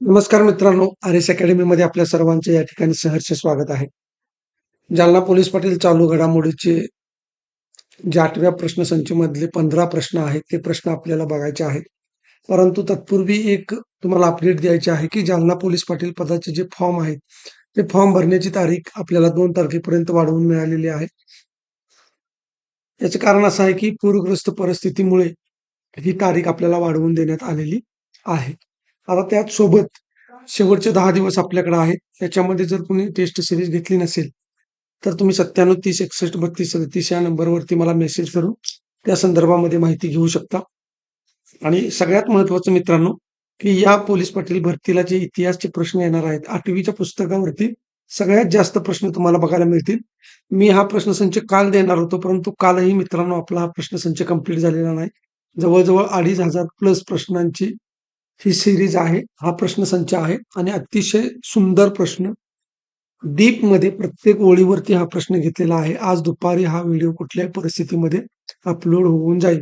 नमस्कार मित्रांनो R S अकॅडमीमध्ये आपल्या सर्वांचे या ठिकाणी सहर्ष स्वागत आहे. जालना पोलीस पाटील चालू घडामोडीचे जे आठव्या प्रश्नसंचमधले पंधरा प्रश्न आहेत ते प्रश्न आपल्याला बघायचे आहेत. परंतु तत्पूर्वी एक तुम्हाला अपडेट द्यायची आहे की जालना पोलीस पाटील पदाचे जे फॉर्म आहेत ते फॉर्म भरण्याची तारीख आपल्याला दोन तारखेपर्यंत वाढवून मिळालेली आहे. याचे कारण असं आहे की पूरग्रस्त परिस्थितीमुळे ही तारीख आपल्याला वाढवून देण्यात आलेली आहे. आता त्याच सोबत शेवटचे दहा दिवस आपल्याकडे आहेत. त्याच्यामध्ये जर तुम्ही टेस्ट सिरीज घेतली नसेल तर तुम्ही सत्त्याण्णव तीस एकसष्ट बत्तीस सदतीस या नंबरवरती मला मेसेज करून त्या संदर्भामध्ये माहिती घेऊ शकता. आणि सगळ्यात महत्वाचं मित्रांनो की या पोलीस पाटील भरतीला जे इतिहासचे प्रश्न येणार आहेत आठवीच्या पुस्तकावरती सगळ्यात जास्त प्रश्न तुम्हाला बघायला मिळतील. मी हा प्रश्नसंच काल देणार होतो परंतु कालही मित्रांनो आपला हा प्रश्नसंच कंप्लीट झालेला नाही. जवळजवळ अडीच हजार प्लस प्रश्नांची ही सिरीज आहे हा प्रश्न संच आहे आणि अतिशय सुंदर प्रश्न. डीपमध्ये प्रत्येक ओळीवरती हा प्रश्न घेतलेला आहे. आज दुपारी हा व्हिडिओ कुठल्याही परिस्थितीमध्ये अपलोड होऊन जाईल.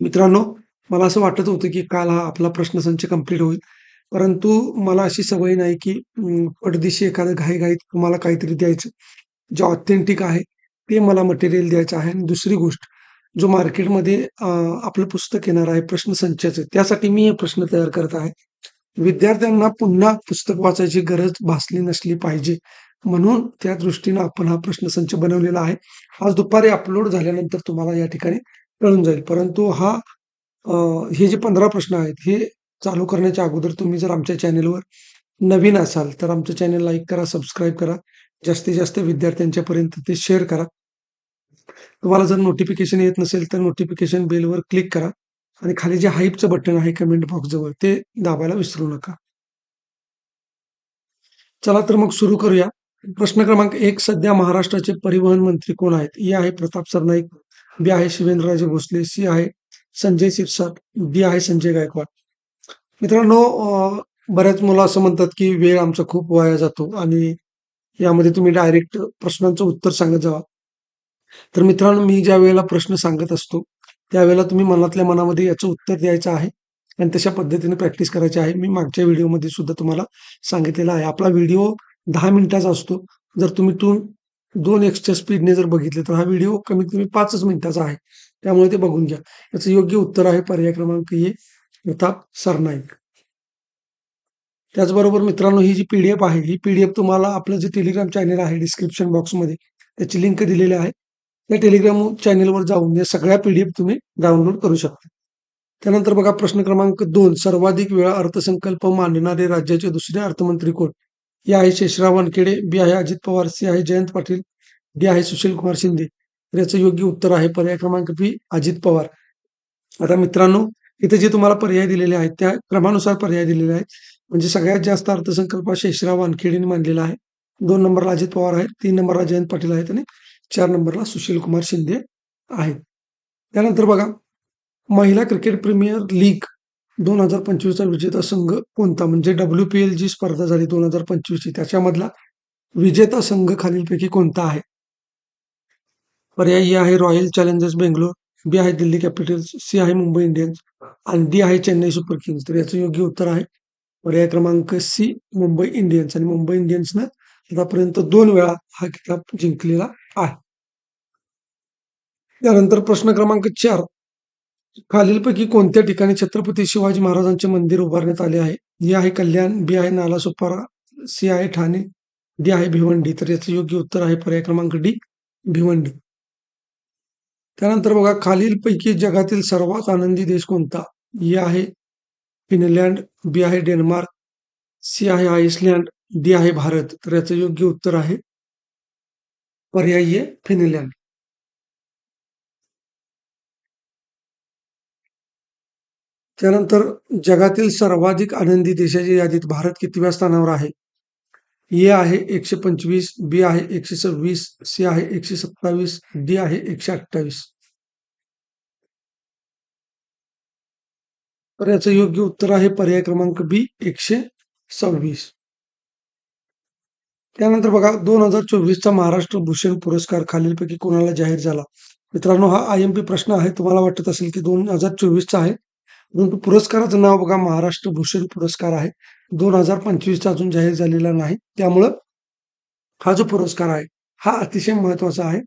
मित्रांनो मला असं वाटत होतं की काल हा आपला प्रश्नसंच कंप्लीट होईल. परंतु मला अशी सवय नाही की अं, पडदिशी एखादं घाईघाईत तुम्हाला काहीतरी द्यायचं. जे ऑथेंटिक आहे ते मला मटेरियल द्यायचं आहे. आणि दुसरी गोष्ट जो मार्केटमध्ये आपलं पुस्तक येणार आहे प्रश्नसंचाचं त्यासाठी मी हे प्रश्न तयार करत आहे. विद्यार्थ्यांना पुन्हा पुस्तक वाचायची गरज भासली नसली पाहिजे. म्हणून त्या दृष्टीनं आपण हा प्रश्नसंच बनवलेला आहे. आज दुपारी अपलोड झाल्यानंतर तुम्हाला या ठिकाणी कळून जाईल. परंतु हा हे जे पंधरा प्रश्न आहेत हे चालू करण्याच्या अगोदर तुम्ही जर आमच्या चॅनेलवर नवीन असाल तर आमचं चॅनल लाईक करा सबस्क्राईब करा. जास्तीत जास्त विद्यार्थ्यांच्यापर्यंत ते शेअर करा. तुम्हाला जर नोटिफिकेशन येत नसेल तर नोटिफिकेशन बेलवर क्लिक करा. आणि खाली जे हाईपचं बटन आहे कमेंट बॉक्स जवळ ते दाबायला विसरू नका. चला तर मग सुरू करूया. प्रश्न क्रमांक एक सध्या महाराष्ट्राचे परिवहन मंत्री कोण आहेत? ए आहे प्रताप सरनाईक बी आहे शिवेंद्रराजे भोसले सी आहे संजय शिरसाट डी आहे संजय गायकवाड. मित्रांनो बऱ्याच मुलं असं म्हणतात की वेळ आमचा खूप वाया जातो आणि यामध्ये तुम्ही डायरेक्ट प्रश्नांचं उत्तर सांगत जावा तर मित्रांनो मी ज्या वेळेला प्रश्न सांगत असतो त्यावेळेला तुम्ही मनातल्या मनामध्ये याचं उत्तर द्यायचं आहे आणि तशा पद्धतीने प्रॅक्टिस करायची आहे. मी मागच्या व्हिडिओमध्ये सुद्धा तुम्हाला सांगितलेला आहे. आपला व्हिडिओ दहा मिनिटाचा असतो. जर तुम्ही टू दोन एक्सच्या स्पीडने जर बघितले तर हा व्हिडिओ कमीत कमी पाचच मिनिटाचा आहे. त्यामुळे ते बघून घ्या. याचं योग्य उत्तर आहे पर्याय क्रमांक ए प्रताप सरनाईक. त्याचबरोबर मित्रांनो ही जी पीडीएफ आहे ही पीडीएफ तुम्हाला आपलं जे टेलिग्राम चॅनल आहे डिस्क्रिप्शन बॉक्समध्ये त्याची लिंक दिलेली आहे. या टेलिग्राम चॅनेलवर जाऊन या सगळ्या पीडीएफ तुम्ही डाउनलोड करू शकता. त्यानंतर बघा प्रश्न क्रमांक दोन सर्वाधिक वेळा अर्थसंकल्प मांडणारे राज्याचे दुसरे अर्थमंत्री कोण? या आहे शेषराव वानखेडे बी आहे अजित पवार सी आहे जयंत पाटील डी आहे सुशील कुमार शिंदे. तर याचं योग्य उत्तर आहे पर्याय क्रमांक बी अजित पवार. आता मित्रांनो इथे जे तुम्हाला पर्याय दिलेले आहेत त्या क्रमानुसार पर्याय दिलेले आहेत. म्हणजे सगळ्यात जास्त अर्थसंकल्प शेषराव वानखेडेने मांडलेला आहे. दोन नंबरला अजित पवार आहेत तीन नंबरला जयंत पाटील आहेत आणि चार नंबरला सुशील कुमार शिंदे आहेत. त्यानंतर बघा महिला क्रिकेट प्रीमियर लीग दोन हजार पंचवीसचा विजेता संघ कोणता? म्हणजे डब्ल्यू पी एल जी स्पर्धा झाली दोन हजार पंचवीसची. त्याच्यामधला विजेता संघ खालीलपैकी कोणता आहे? पर्याय ए आहे रॉयल चॅलेंजर्स बेंगलोर बी आहे दिल्ली कॅपिटल्स सी आहे मुंबई इंडियन्स आणि डी आहे चेन्नई सुपर किंग्स. तर याचं योग्य उत्तर आहे पर्याय क्रमांक सी मुंबई इंडियन्स. आणि मुंबई इंडियन्सनं आतापर्यंत दोन वेळा हा किताब जिंकलेला आहे. त्यानंतर प्रश्न क्रमांक चार. खालीलपैकी कोणत्या ठिकाणी छत्रपती शिवाजी महाराजांचे मंदिर उभारण्यात आले आहे? ए आहे कल्याण बी आहे नालासोपारा सी आहे ठाणे डी आहे भिवंडी. तर याचं योग्य उत्तर आहे पर्याय क्रमांक डी भिवंडी. त्यानंतर बघा खालीलपैकी जगातील सर्वात आनंदी देश कोणता? ए आहे फिनलँड बी आहे डेन्मार्क सी आहे आईसलँड डी आहे भारत तर याचं योग्य उत्तर आहे पर्यायी आहे फिनलँड. त्यानंतर जगातील सर्वाधिक आनंदी देशाच्या यादीत भारत कितव्या स्थानावर आहे? ए आहे एकशे पंचवीस बी आहे एकशे सव्वीस सी आहे एकशे सत्तावीस डी आहे एकशे अठ्ठावीस. तर याचं योग्य उत्तर आहे पर्याय क्रमांक बी एकशे सव्वीस. त्यानंतर बघा दोन हजार चोवीसचा महाराष्ट्र भूषण पुरस्कार खालीलपैकी कोणाला जाहीर झाला? मित्रांनो हा आय एम पी प्रश्न आहे तुम्हाला वाटत असेल की दोन हजार चोवीसचा आहे. परंतु पुरस्काराचं नाव बघा महाराष्ट्र भूषण पुरस्कार आहे. दोन हजार पंचवीसचा अजून जाहीर झालेला नाही. त्यामुळं हा जो पुरस्कार आहे हा अतिशय महत्त्वाचा आहे.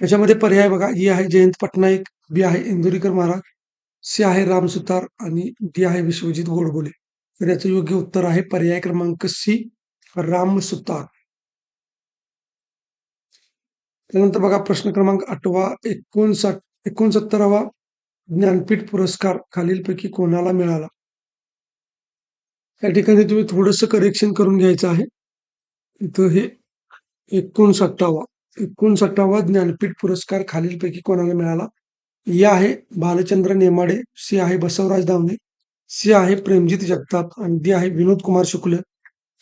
याच्यामध्ये पर्याय बघा ई आहे जयंत पटनाईक बी आहे इंदुरीकर महाराज सी आहे राम सुतार आणि डी आहे विश्वजित गोडबोले. तर याचं योग्य उत्तर आहे पर्याय क्रमांक सी. राम सुतार. त्यानंतर बघा प्रश्न क्रमांक आठवा एकोणसाठ एकोणसत्तरावा ज्ञानपीठ पुरस्कार खालीलपैकी कोणाला मिळाला? या ठिकाणी तुम्ही थोडस करेक्शन करून घ्यायचं आहे. इथं हे एकोणसाठावा एकोणसाठावा ज्ञानपीठ पुरस्कार खालीलपैकी कोणाला मिळाला? या आहे बालचंद्र नेमाडे सी आहे बसवराज दावणे सी आहे प्रेमजित जगताप आणि डी आहे विनोद कुमार शुक्ल.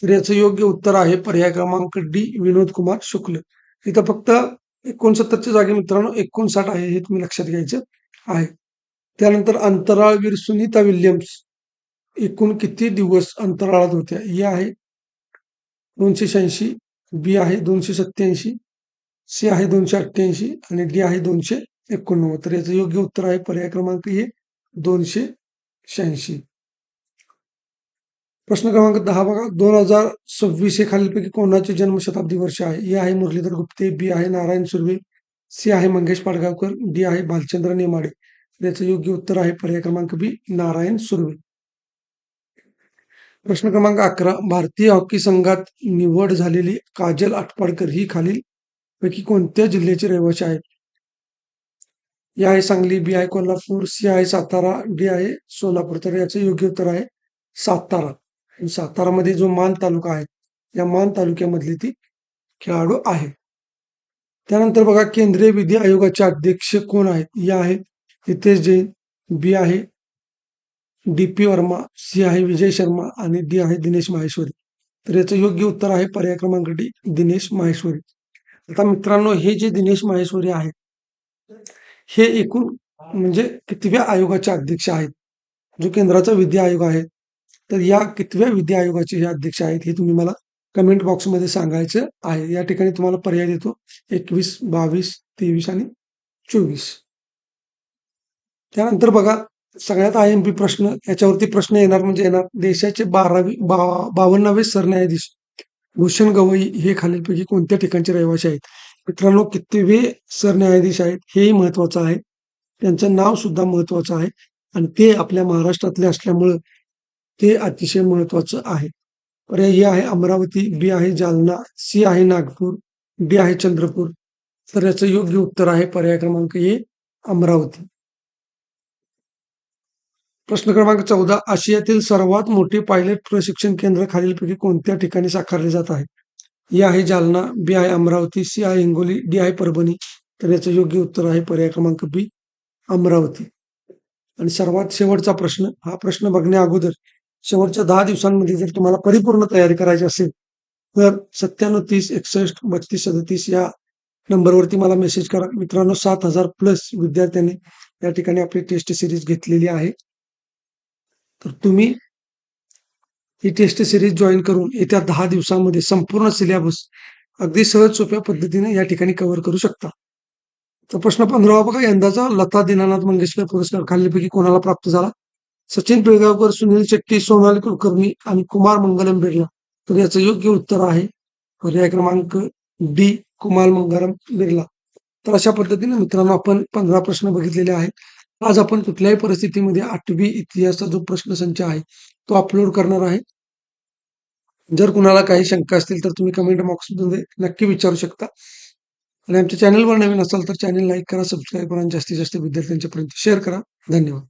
तर याचं योग्य उत्तर आहे पर्याय क्रमांक डी विनोद कुमार शुक्ल. इथं फक्त एकोणसत्तरच्या जागी मित्रांनो एकोणसाठ आहे हे तुम्ही लक्षात घ्यायचं आहे. त्यानंतर अंतराळवीर सुनीता विल्यम्स. एकूण किती दिवस अंतराळात होत्या? ही आहे दोनशे शहाऐंशी बी आहे दोनशे सत्याऐंशी सी आहे दोनशे अठ्ठ्याऐंशी आणि डी आहे दोनशे एकोणनव्वद. तर याचं योग्य उत्तर आहे पर्याय क्रमांक हे दोनशे शहाऐंशी. प्रश्न क्रमांक दहा बघा. दोन हजार सव्वीस हे खालीलपैकी कोणाचे जन्मशताब्दी वर्ष आहे? ए आहे मुरलीधर गुप्ते बी आहे नारायण सुर्वे सी आहे मंगेश पाडगावकर डी आहे भालचंद्र नेमाडे. याचं योग्य उत्तर आहे पर्याय क्रमांक बी नारायण सुर्वे. प्रश्न क्रमांक अकरा. भारतीय हॉकी संघात निवड झालेली काजल आटपाडकर ही खालील पैकी कोणत्या जिल्ह्याची रहिवासी आहे या आहे सांगली बी आहे कोल्हापूर सी आहे सातारा डी आहे सोलापूर. तर याचं योग्य उत्तर आहे सातारा. सातारामध्ये जो मान तालुका आहे या मान तालुक्यामधली ती खेळाडू आहे. त्यानंतर बघा केंद्रीय विधी आयोगाचे अध्यक्ष कोण आहेत? या आहे हितेश जैन बी आहे डी पी वर्मा सी आहे विजय शर्मा आणि डी आहे दिनेश माहेश्वरी. तर याचं योग्य उत्तर आहे पर्याय क्रमांक डी दिनेश माहेश्वरी. आता मित्रांनो हे जे दिनेश माहेश्वरी आहेत हे एकूण म्हणजे कितव्या आयोगाचे अध्यक्ष आहेत? जो केंद्राचा विधी आयोग आहे तर या कितव्या विधी आयोगाचे हे अध्यक्ष आहेत हे तुम्ही मला कमेंट बॉक्समध्ये सांगायचं आहे. या ठिकाणी तुम्हाला पर्याय देतो. एकवीस बावीस तेवीस आणि चोवीस. त्यानंतर बघा सगळ्यात आय एम पी प्रश्न याच्यावरती प्रश्न येणार म्हणजे येणार देशाचे बारावी बा बावन्नावे सरन्यायाधीश भूषण गवई हे खालीलपैकी कोणत्या ठिकाणचे रहिवासी आहेत? मित्रांनो कितवे सरन्यायाधीश आहेत हेही महत्वाचं आहे. त्यांचं नाव सुद्धा महत्वाचं आहे. आणि ते आपल्या महाराष्ट्रातले असल्यामुळं ते अतिशय महत्वाचं आहे. पर्याय हे आहे अमरावती बी आहे जालना सी आहे नागपूर डी आहे चंद्रपूर. तर याचं योग्य उत्तर आहे पर्याय क्रमांक ए अमरावती. प्रश्न क्रमांक चौदा आशियातील सर्वात मोठे पायलट प्रशिक्षण केंद्र खालीलपैकी कोणत्या ठिकाणी साकारले जात आहे? ए आहे जालना बी आहे अमरावती सी आहे हिंगोली डी आहे परभणी. तर याचं योग्य उत्तर आहे पर्याय क्रमांक बी अमरावती. आणि सर्वात शेवटचा प्रश्न हा प्रश्न बघण्या अगोदर शेवटच्या दहा दिवसांमध्ये जर तुम्हाला परिपूर्ण तयारी करायची असेल तर सत्त्याण्णव तीस एकसष्ट बत्तीस सदतीस या नंबरवरती मला मेसेज करा. मित्रांनो सात हजार प्लस विद्यार्थ्यांनी या ठिकाणी आपली टेस्ट सिरीज घेतलेली आहे. तर तुम्ही ही टेस्ट सिरीज जॉईन करून येत्या दहा दिवसांमध्ये संपूर्ण सिलेबस अगदी सहज सोप्या पद्धतीने या ठिकाणी कव्हर करू शकता. तर प्रश्न पंधरावा बघा. यंदाचा लता दीनानाथ मंगेशकर पुरस्कार खालीलपैकी कोणाला प्राप्त झाला? सचिन पिळगावकर सुनील शेट्टी सोनाली कुलकर्णी आणि कुमार मंगलम बिर्ला तर याचं योग्य उत्तर आहे. पर्याय क्रमांक डी कुमार मंगलम बिर्ला तर अशा पद्धतीने मित्रांनो आपण पंधरा प्रश्न बघितलेले आहेत. आज आपण कुठल्याही परिस्थितीमध्ये आठवी इतिहासचा जो प्रश्न संच आहे तो अपलोड करणार आहे. जर कुणाला काही शंका असतील तर तुम्ही कमेंट बॉक्समध्ये नक्की विचारू शकता. आणि आमच्या चॅनलवर नवीन असाल तर चॅनल लाईक करा सबस्क्राईब करा आणि जास्तीत जास्त विद्यार्थ्यांच्यापर्यंत शेअर करा. धन्यवाद.